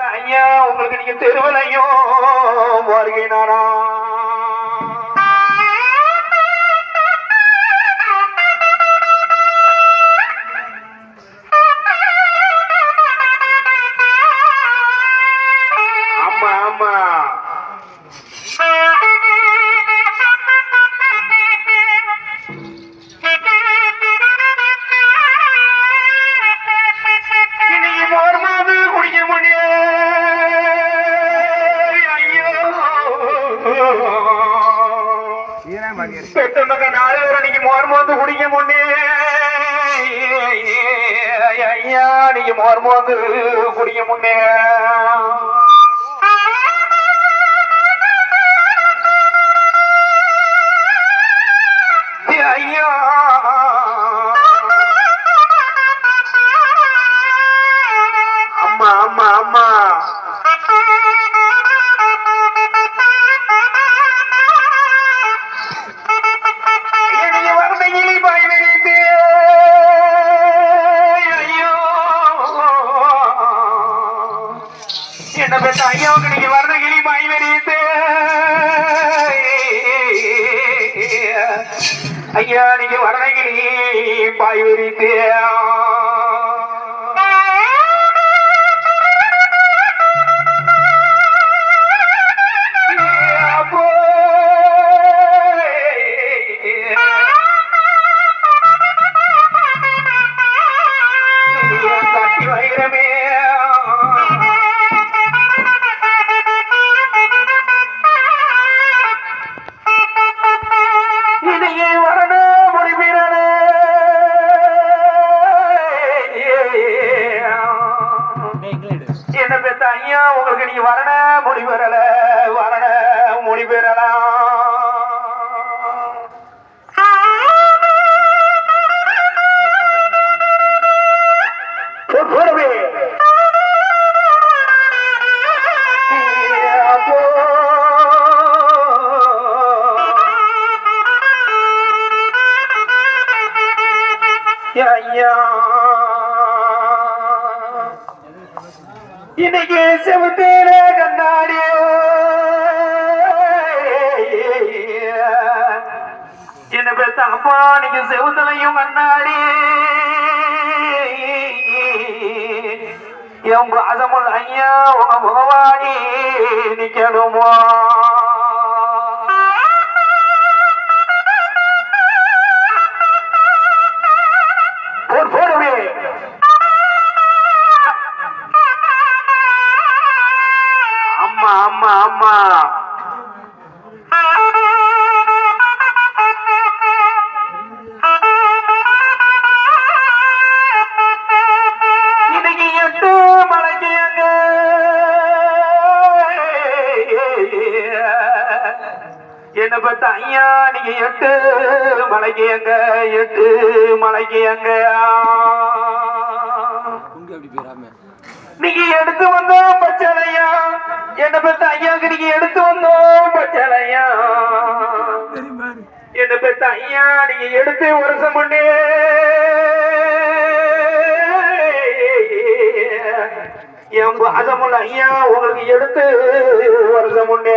ஐயா உங்களுக்கு நீங்க தெருவலையும் வருகை நானா? ஆமா ஆமா. பெத்த நாலு ஒரு அன்னைக்கு மோர் மோந்து குடிக்க முன்னே. ஐயா நீங்க மோர் மோந்து குடிக்க முன்னே. என்ன பெற்ற ஐயாவுக்கு நீங்க வறுமையிலே பாய் விரித்து ஐயா நீங்க வறுமையிலே பாய் விரித்து ஐயா உங்களுக்கு நீங்க வரண மொழி பெறல வரண மொழி பெறலாம் ஐயா. இன்னைக்கு செவத்தேர கண்ணாடி. என்ன பெத்த அம்மா நீங்க செவுத்தலையும் கண்ணாடி. என் பாசமுள்ள ஐயா உங்க முகவாடி நிக்கணுமா? என்ன பத்த ஐயா நீங்க எட்டு மலைக்கு அங்க எட்டு மலைக்கு போயிடாம. நீங்க எடுத்து வந்தோம் பச்சளையா என்ன பெத்த ஐயாக்கு நீங்க எடுத்து வந்தோம் பச்சளையா என்ன பெத்த ஐயா நீங்க எடுத்து வருஷம் பண்ணு என் பாசமுள்ள ஐயா உங்களுக்கு எடுத்து வருஷம் பண்ணு